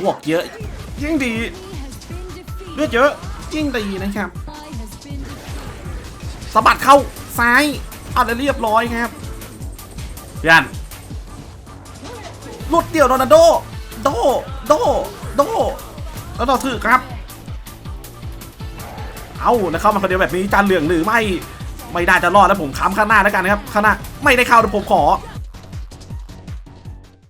บวกเยอะ ยิ่งดีเลือดเยอะยิ่งดีนะครับสะบัดเข้าซ้ายเอาได้เรียบร้อยครับพี่อันหลุดเดี่ยวโรนัลโดโดโดโดแล้วต่อถือครับ เอาแล้วเข้ามาคนเดียวแบบนี้จานเหลืองหรือไม่ไม่ได้จะรอดแล้วผมค้ำข้างหน้าแล้วกันนะครับข้างหน้าไม่ได้เข้าเดี๋ยวผมขอ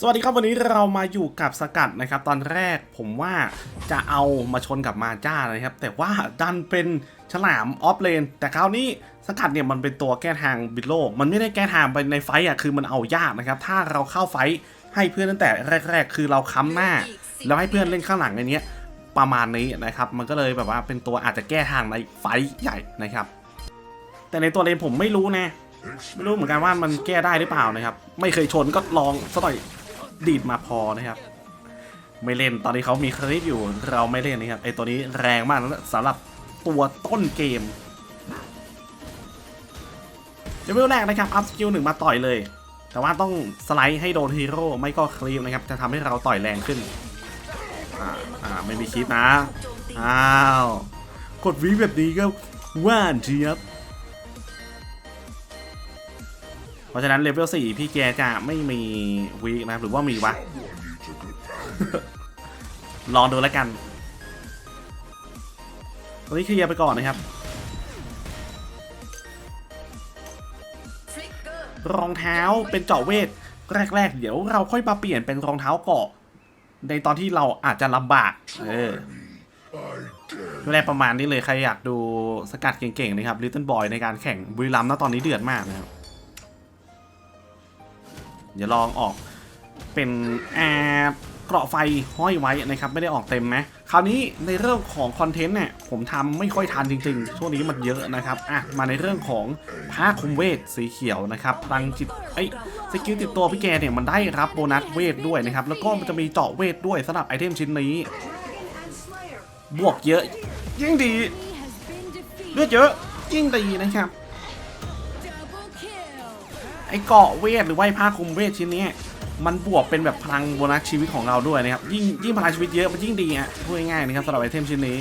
สวัสดีครับวันนี้เรามาอยู่กับสกัดนะครับ ตอนแรกผมว่าจะเอามาชนกับมาจ้านะครับ แต่ว่าดันเป็นฉลามออฟเลน แต่คราวนี้สกัดเนี่ยมันเป็นตัวแก้ทางบิดโล มันไม่ได้แก้ทางไปในไฟต์อะคือมันเอายากนะครับ ถ้าเราเข้าไฟต์ให้เพื่อนตั้งแต่แรก ๆ คือเราค้ำหน้า แล้วให้เพื่อนเล่นข้างหลังอันนี้ประมาณนี้นะครับ มันก็เลยแบบว่าเป็นตัวอาจจะแก้ทางในไฟต์ใหญ่นะครับ แต่ในตัวเลนผมไม่รู้นะไม่รู้เหมือนกันว่ามันแก้ได้หรือเปล่านะครับ ไม่เคยชนก็ลองสักหน่อย ดีดมาพอนะครับ ไม่เล่นตอนนี้เขามีคลิปอยู่เราไม่เล่นนะครับไอตัวนี้แรงมากสำหรับตัวต้นเกมเลเวลแรกนะครับอัพสกิลหนึ่งมาต่อยเลย แต่ว่าต้องสไลด์ให้โดนฮีโร่ไม่ก็คลีปนะครับ จะทำให้เราต่อยแรงขึ้นอ่าอ่าไม่มีคลิปนะ อ้าว กดวีแบบนี้ก็ว่านเจี๊ยบ เพราะฉะนั้นเลเวล4พี่แกจะไม่มีวีคนะหรือว่ามีวะ ลองดูแล้วกันตอนนี้เคลียร์ไปก่อนนะครับ รองเท้าเป็นเจาะเวท แรก ๆ เดี๋ยวเราค่อยมาเปลี่ยนเป็นรองเท้าเกาะ ในตอนที่เราอาจจะลำบาก เออดูแลประมาณนี้เลย ใครอยากดูสกัดเก่งๆนะครับ Little Boy ในการแข่งบุรีรัมย์นะตอนนี้เดือดมากนะครับ เดี๋ยวลองออกเป็นแอบเกราะไฟห้อยไว้นะครับ ไม่ได้ออกเต็มนะคราวนี้ในเรื่องของคอนเทนต์เนี่ยผมทำไม่ค่อยทันจริงๆ ช่วงนี้มันเยอะนะครับอะมาในเรื่องของผ้าคุมเวทสีเขียวนะครับพลังจิตไอ้สกิลติดตัวพี่แกเนี่ยมันได้รับโบนัสเวทด้วยนะครับ แล้วก็มันจะมีเจาะเวทด้วยสำหรับไอเทมชิ้นนี้ บวกเยอะ ยิ่งดีเลือดเยอะยิ่งดีนะครับ ไอเกาะเวทหรือว่าไอ้ผ้าคลุมเวทชิ้นนี้มันบวกเป็นแบบพลังโบนัสชีวิตของเราด้วยนะครับยิ่งยิ่งพลังชีวิตเยอะมันยิ่งดีอะพูดง่ายๆนะครับสำหรับไอเทมชิ้นนี้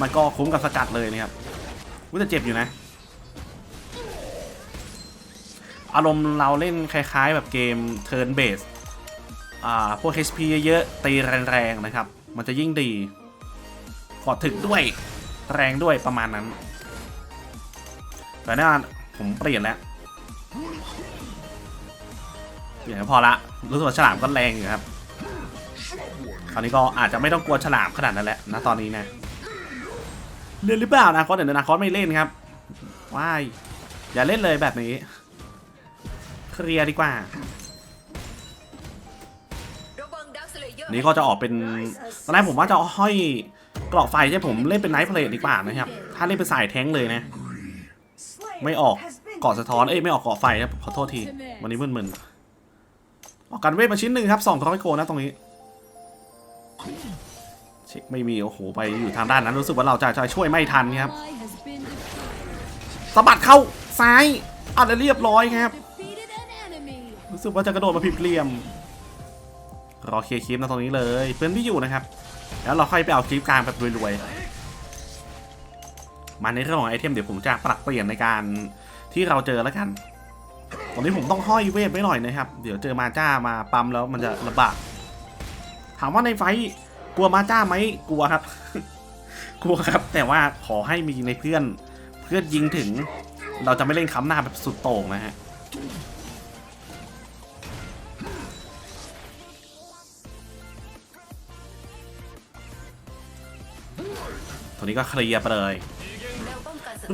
มันก็คุ้มกับสกัดเลยนะครับว่าจะเจ็บอยู่นะ อารมณ์เราเล่นคล้ายๆ แบบเกม Turn Base อ่าพวก HP เยอะๆตีแรงๆนะครับ มันจะยิ่งดีกอดถึกด้วยแรงด้วยประมาณนั้น แต่แน่นอนผมเปลี่ยนแล้ว อย่างนี้พอละรู้สึกว่าฉลามก็แรงอยู่ครับคราวนี้ก็อาจจะไม่ต้องกลัวฉลามขนาดนั้นแหละนะตอนนี้นะเล่นหรือเปล่านะคอสเดี๋ยวนะคอสไม่เล่นครับว้ายอย่าเล่นเลยแบบนี้ เคลียร์ดีกว่า นี่ก็จะออกเป็นตอนแรกผมว่าจะห้อยเกราะไฟใช่ผมเล่นเป็นไนท์เพลทดีกว่านะครับ ถ้าเล่นเป็นสายแท้งเลยนะ ไม่ออกเกาะสะท้อนเอ้ยไม่ออกเกาะไฟครับขอโทษที วันนี้มึนๆ ออกกันเวทมาชิ้นหนึ่งครับสองร้อยโกนะตรงนี้ เช็คไม่มีโอ้โหไปอยู่ทางด้านนั้นรู้สึกว่าเราจะจะช่วยไม่ทันครับสะบัดเข้าซ้ายอะแล้วเรียบร้อยครับ รู้สึกว่าจะกระโดดมาผิดเหลี่ยม รอเคลียร์คลิปนะตรงนี้เลย เพื่อนที่อยู่นะครับ แล้วเราค่อยไปเอาคลิปกลางแบบรวยๆมาในเรื่องของไอเทมเดี๋ยวผมจะปรับเปลี่ยนในการที่เราเจอแล้วกัน ตอนนี้ผมต้องห้อยเวทไว้หน่อยนะครับ เดี๋ยวเจอมาจ้ามาปั๊มแล้วมันจะลำบากถามว่าในไฟกลัวมาจ้าไหมกลัวครับ กลัวครับ แต่ว่าขอให้มีในเพื่อนเพื่อนยิงถึง เราจะไม่เล่นค้ำหน้าแบบสุดโต่งนะฮะตัวนี้ก็เคลียร์ไปเลย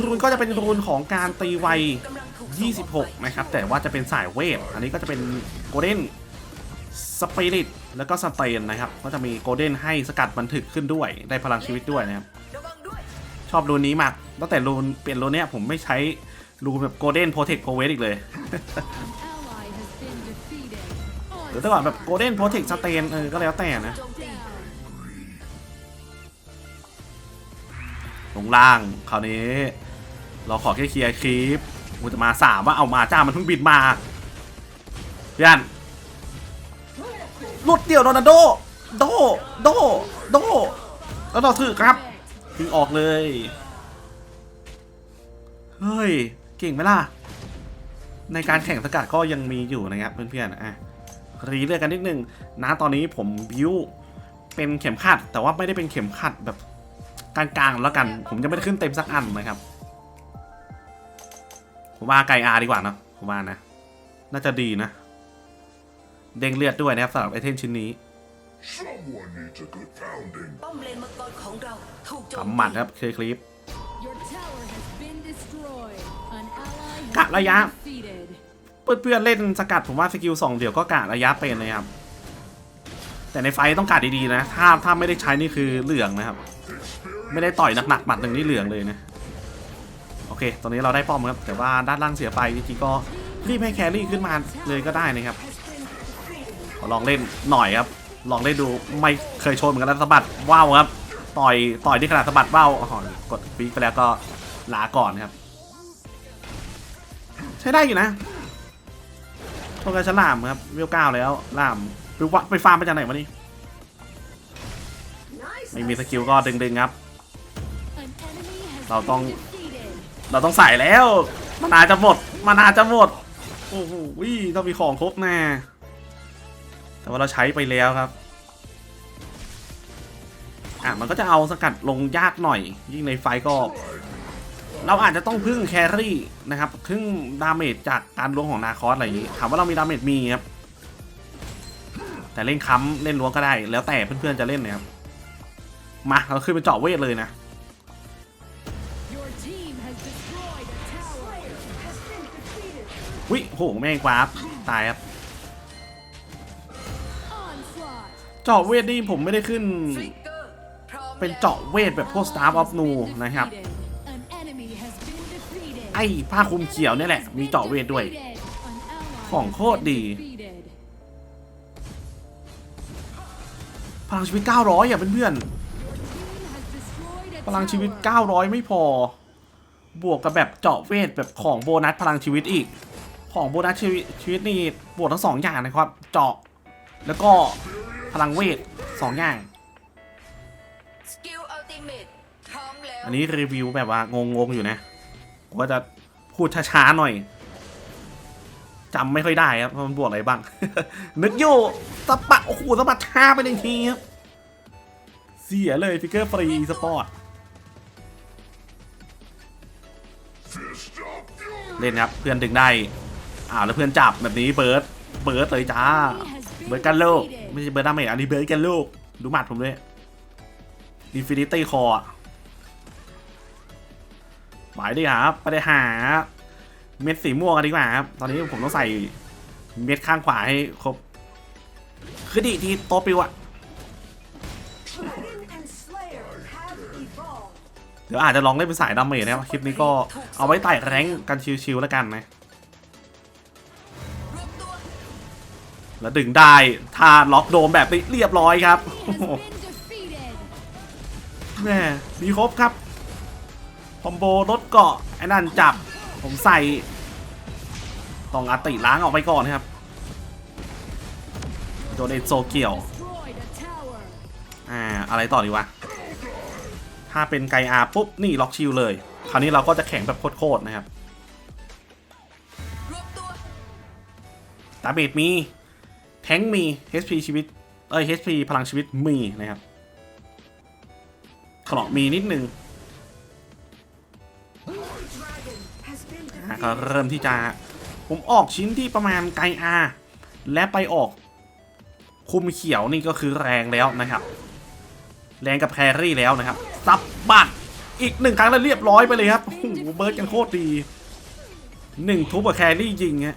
รูนก็จะเป็นรูนของการตีไว 26 นะครับ แต่ว่าจะเป็นสายเวทอันนี้ก็จะเป็นโกลเด้นสปิริตแล้วก็สเตนนะครับ ก็จะมีโกลเด้นให้สกัดบันทึกขึ้นด้วย ได้พลังชีวิตด้วยนะครับ ชอบรูนนี้มาก ตั้งแต่รูนเปลี่ยนรูนเนี้ยผมไม่ใช้รูนแบบโกลเด้นโปรเทคโพเวสอีกเลยหรือแต่ก่อนแบบโกลเด้นโปรเทคสเตนเออ ก็แล้วแต่นะ ลงล่างคราวนี้ เราขอแค่เคลียร์คลิป กูจะมาสามว่าเอามาจ้ามันเพิ่งบินมาเพื่อนหลุดเดี่ยวโรนัลโด โด โด โด แล้วเราถือครับถึงออกเลย เฮ้ย เก่งไหมล่ะ ในการแข่งสกัดก็ยังมีอยู่นะครับเพื่อนๆ อะ รีเลือกกันนิดนึงนะตอนนี้ผมบิวเป็นเข็มขัด แต่ว่าไม่ได้เป็นเข็มขัดแบบกลางๆแล้วกัน ผมจะไม่ได้ขึ้นเต็มสักอันนะครับ ผมว่าไกอาดีกว่าเนอะผมว่านะ น่าจะดีนะ เด้งเลือดด้วยนะครับสำหรับไอเทมชิ้นนี้ Someone needs a good pounding. ป้อมเลนมังกรของเราถูกโจมกำหมัดครับเคลียร์คลิป Your tower has been destroyed. An ally has กะระยะ been defeated. เพื่อนๆเล่นสกัดผมว่าสกิลสองเดี๋ยวก็กะระยะเป็นเลยครับ แต่ในไฟท์ต้องกะดีๆนะ ถ้าถ้าไม่ได้ใช้นี่คือเหลืองนะครับ ไม่ได้ต่อยหนักๆหมัดหนึ่งนี่เหลืองเลยนะ โอเค ตอนนี้เราได้ป้อมครับ แต่ว่าด้านล่างเสียไปจริงๆก็รีบให้แครี่ขึ้นมาเลยก็ได้นะครับลองเล่นหน่อยครับ ลองเล่นดูไม่เคยโชว์เหมือนกันนะสะบัดว่าวครับ ต่อยต่อยที่ขนาดสะบัดว่าวอ๋อกดปีกไปแล้วก็ลาก่อนครับ ใช้ได้อยู่นะโทรกันฉลามครับเวลเก้าแล้วล่ามไปวะไปฟาร์มไปจากไหนวะนี่ไม่มีสกิลก็ดึงๆครับ An enemy has Tao been con- defeated. เราต้องใส่แล้ว มันอาจจะหมด มันอาจจะหมด โอ้โหต้องมีของครบแน่แต่ว่าเราใช้ไปแล้วครับ อะมันก็จะเอาสกัดลงยากหน่อย ยิ่งในไฟก็ เราอาจจะต้องพึ่งแครี่นะครับพึ่งดาเมจจากการล้วงของนาคอสอะไรอย่างนี้ ถามว่าเรามีดาเมจมีครับ แต่เล่นค้ำเล่นล้วงก็ได้ แล้วแต่เพื่อนๆจะเล่นนะครับ มาเราขึ้นไปเจาะเวทเลยนะ วิโหแม่งกวาร์ปตายครับเจาะเวทนี่ผมไม่ได้ขึ้น เป็นเจาะเวทแบบพวก Star of Nu นะครับ ไอ้ผ้าคลุมเขียวนี่แหละ มีเจาะเวทด้วย ของโคตรดีพลังชีวิต 900 อะเพื่อนๆพลังชีวิต 900 ไม่พอ บวกกับแบบเจาะเวทแบบของโบนัสพลังชีวิตอีก ของโบนัสชีวิตชีวิตนี่บวกทั้งสองอย่างนะครับ เจาะ แล้วก็พลังเวทสองอย่างสกิลอัลติเมทพร้อมแล้วอันนี้รีวิวแบบว่างงๆอยู่นะผมก็จะพูดช้าๆหน่อยจำไม่ค่อยได้ครับว่ามันบวกอะไรบ้าง นึกอยู่สะบัดโอ้โหสะบัดช้าไปหนึ่งทีครับ เสียเลยฟิกเกอร์ฟรีสปอร์ต Fist of fury. เล่นครับ เพื่อนดึงได้ อ้าวแล้วเพื่อนจับแบบนี้เบิร์ดเบิร์ดเลยจ้า เบิร์ดกันโลกไม่ใช่เบิร์ดดาเมจอันนี้เบิร์ดกันโลกดูหมัดผมด้วยอินฟินิตี้คอร์หมายดีครับไปได้หา เม็ดสีม่วงกันดีกว่าครับ ตอนนี้ผมต้องใส่เม็ดข้างขวาให้ครบ คือดีทีโตะปิวอะเดี๋ยวอาจจะลองเล่นเป็นสายดาเมจนะครับคลิปนี้ก็เอาไว้ไต่แรงกันชิวๆแล้วกันนะ แล้วดึงได้ถ้าล็อกโดมแบบนี้เรียบร้อยครับโอ้ Has โห been defeated. แม่มีครบครับคอมโบรถเกาะไอ้นั่นจับ ผมใส่ต้องอาติล้างออกไปก่อนครับ โดนเอนโซเกี่ยว Destroyed a tower. อ่า อะไรต่อดีวะ ถ้าเป็นไกอาปุ๊บ นี่ล็อกชิลเลย คราวนี้เราก็จะแข็งแบบโคตรๆนะครับรวมตัวดาเมจมี แทงมี HP ชีวิต เอ้ย HP พลังชีวิตมีนะครับขอมีนิดนึงก็เริ่มที่จะ ผมออกชิ้นที่ประมาณไกอาและไปออก คุมเขียวนี่ก็คือแรงแล้วนะครับ แรงกับแครี่แล้วนะครับ ซับบัตอีกหนึ่งครั้งแล้วเรียบร้อยไปเลยครับโอ้โหเบิร์ดกันโคตรดีหนึ่งทุบกับแครี่ยิงฮะ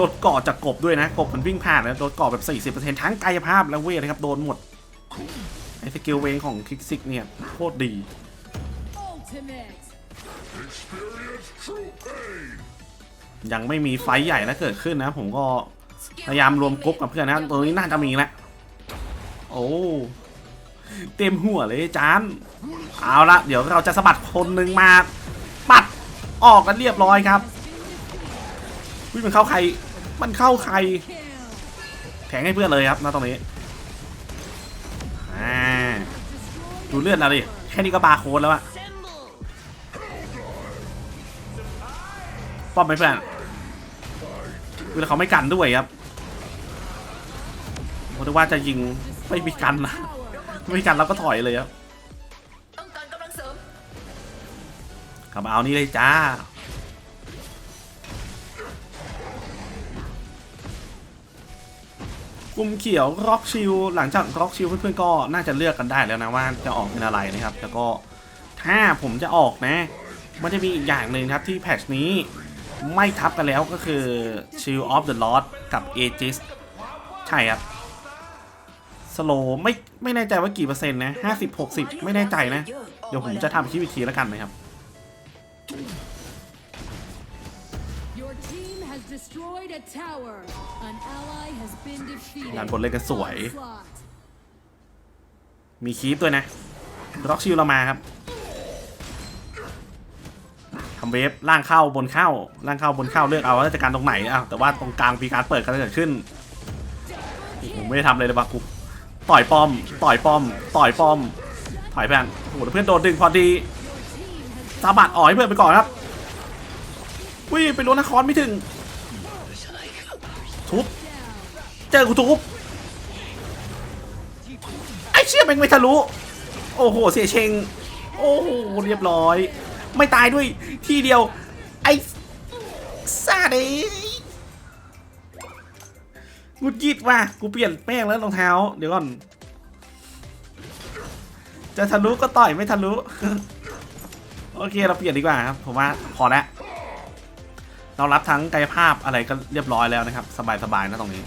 รถเกาะจากกบด้วยนะ กบมันวิ่งผ่านนะรถเกาะแบบ 40%ทั้งกายภาพและเวทนะครับ โดนหมด ไอ้สกิลเวงของคิกซิกเนี่ย โคตรดี ยังไม่มีไฟใหญ่นะเกิดขึ้นนะ ผมก็พยายามรวมกรุ๊ปกับเพื่อนนะตรงนี้น่าจะมีแล้วโอ้เต็มหัวเลยจานเอาละเดี๋ยวเราจะสะบัดคนหนึ่งมา ปัดออกกันเรียบร้อยครับ วิมันเข้าใคร มันเข้าใคร แทงให้เพื่อนเลยครับณตรงนี้อ่าดูเลือดเราดิ แค่นี้ก็บาร์โค้ดแล้วอะป้อมไหมเพื่อนคือเขาไม่กันด้วยครับผมนึกว่าจะยิงไม่มีกันนะไม่มีกันเราก็ถอยเลยครับต้องการกำลังเสริมกลับมาเอานี่เลยจ้า กลุ่มเขียวร็อกชิลหลังจากร็อกชิลเพื่อนๆก็น่าจะเลือกกันได้แล้วนะว่าจะออกเป็นอะไรนะครับ แล้วก็ถ้าผมจะออกนะ มันจะมีอีกอย่างหนึ่งครับที่แพทชนี้ไม่ทับกันแล้วก็คือ Shield of the Lord กับ Aegis ใช่ครับสโลไม่ไม่แน่ใจว่ากี่เปอร์เซ็นต์นะ 50 60 ไม่แน่ใจนะ เดี๋ยวผมจะทำคลิปอีกทีแล้วกันนะครับ destroyed a tower. An ally has been defeated. ด้านบนเล่นกันสวย Onslaught. มีคีปด้วยนะร็อกชิลเรามาครับทำเวฟล่างเข้าบนเข้าล่างเข้าบนเข้าเลือกเอาว่าจะการตรงไหนอ้าวแต่ว่าตรงกลางมีการเปิดกันเกิดขึ้นผมไม่ได้ทำเลยเลยว่ะกูต่อยป้อม ต่อยป้อม ต่อยป้อมถอยเพื่อนโอ้โหแล้วเพื่อนโดนดึงพอดีสะบัดอ่อยเพื่อนไปก่อนครับวิ่งไปโดนนครไม่ถึง ทุบเจอกูทุบไอ้เชี่ยแม่งไม่ทะลุโอ้โหเสียเชงโอ้โหเรียบร้อย ไม่ตายด้วยทีเดียว ไอ้ซาเดงุดยิดว่ะกูเปลี่ยนแป้งแล้วรองเท้า เดี๋ยวก่อน จะทะลุก็ต่อยไม่ทะลุ โอเคเราเปลี่ยนดีกว่าครับ ผมว่าพอแล้ว เรารับทั้งกายภาพอะไรก็เรียบร้อยแล้วนะครับ สบายๆนะตรงนี้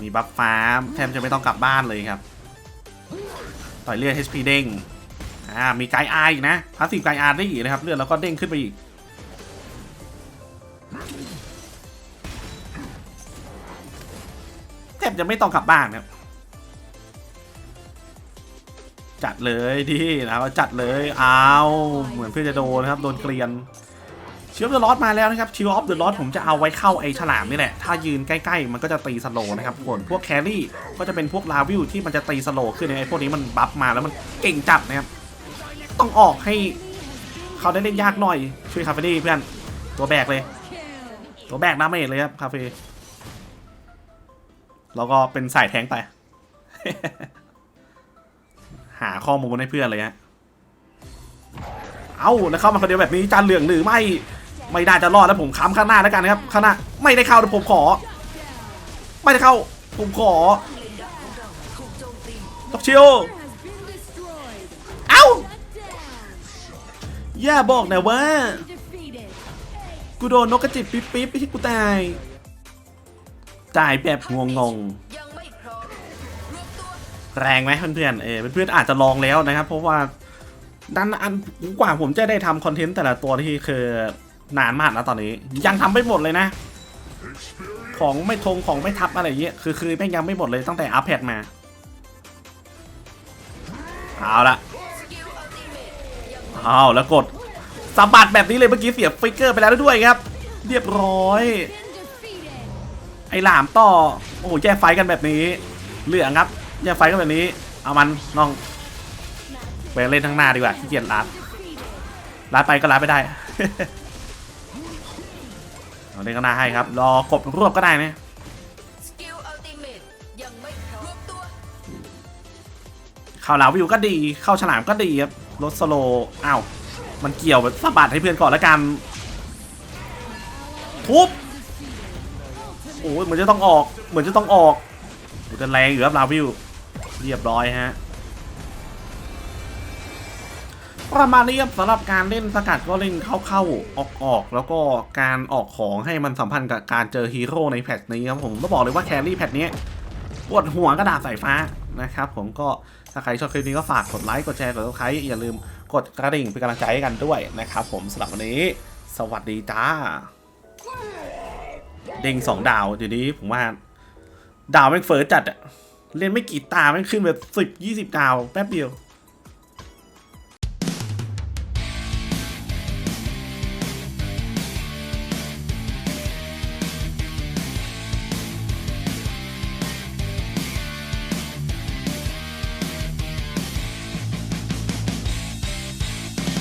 มีบัฟฟ้าแทบจะไม่ต้องกลับบ้านเลยครับ ต่อยเลือด HP เด้งอ่ามีไกด์อาร์อีกนะพาสซีฟไกด์อาร์ได้อีกนะครับ เลือดแล้วก็เด้งขึ้นไปอีกแทบจะไม่ต้องกลับบ้านครับจัดเลยดีนะจัดเลยเอาเหมือนเพื่อจะโดนนะครับ โดนเกลียน ชิลออฟเดอะลอสมาแล้วนะครับชิลออฟเดอะลอสผมจะเอาไว้เข้าไอ้ฉลามนี่แหละ ถ้ายืนใกล้ๆ มันก็จะตีสโลนะครับส่วนพวกแครี่ก็จะเป็นพวกลาวิวที่มันจะตีสโลขึ้นไอ้พวกนี้มันบัฟมาแล้วมันเก่งจัดนะครับ ต้องออกให้เขาได้เล่นยากหน่อย ช่วยคาเฟนี่เพื่อน ตัวแบกเลย ตัวแบกน้ำเมจเลยครับคาเฟ่แล้วก็เป็นสายแทงไป หาข้อมูลให้เพื่อนเลยฮะ เอาแล้วเข้ามาคนเดียวแบบนี้จานเหลืองหรือไม่ ไม่ได้จะรอดแล้วผมค้ำข้างหน้าแล้วกันนะครับข้างหน้าไม่ได้เข้าแต่ผมขอ ไม่ได้เข้า ผมขอตบชิวเอ้า Shut down. อย่าบอกนะว่า กูโดนนกกระจิบปิ๊บปิ๊บไม่ใช่กูตายจ่ายแบบงงงงแรงไหมเพื่อนๆเออเพื่อนๆอาจจะลองแล้วนะครับ เพราะว่าดันอันกว่าผมจะได้ทำคอนเทนต์แต่ละตัวที่คือ นานมากนะตอนนี้ ยังทำไม่หมดเลยนะ ของไม่ทงของไม่ทับอะไรอย่างเงี้ยคือคือแม่งยังไม่หมดเลยตั้งแต่อัพแพดมา เอาละเอาแล้วกดสะบัดแบบนี้เลยเมื่อกี้เสียบฟิกเกอร์ไปแล้วด้วยครับ เรียบร้อย ไอ้หลามต่อ โอ้โหแย่ไฟกันแบบนี้ เหลืองครับแย่ไฟกันแบบนี้ เอามันน้องไปเล่นทั้างหน้าดีกว่าขี้เกียจรัดรัดไปก็รัดไม่ได้ เอาเล่นข้างหน้าให้ครับ รอกบรวบก็ได้นะสกิลอัลติเมตยังไม่พร้อมรวมตัวเข้าหลาวิวก็ดี เข้าฉลามก็ดีครับรถสโลว์อ้าว มันเกี่ยวแบบสะบัดให้เพื่อนก่อนแล้วกัน ทุบ โอ้ยเหมือนจะต้องออก เหมือนจะต้องออกโอ้แต่แรงอยู่ครับลาวิว เรียบร้อยฮะ ประมาณนี้ครับสำหรับการเล่นสกัดก็เล่นเข้าๆออกๆแล้วก็การออกของให้มันสัมพันธ์กับการเจอฮีโร่ในแพทนี้ครับผมต้องบอกเลยว่าแครี่แพทนี้ปวดหัวกระดาษสายฟ้านะครับผมก็ถ้าใครชอบคลิปนี้ก็ฝากกดไลค์กดแชร์กดซับสไครต์อย่าลืมกดกระดิ่งเป็นกำลังใจให้กันด้วยนะครับผมสำหรับวันนี้ สวัสดีจ้าเด้งสองดาวเดี๋ยวนี้ผมว่า ดาวแม่งเฟิร์สจัดอะเล่นไม่กี่ตาแม่งขึ้นแบบสิบยี่สิบดาวแป๊บเดียว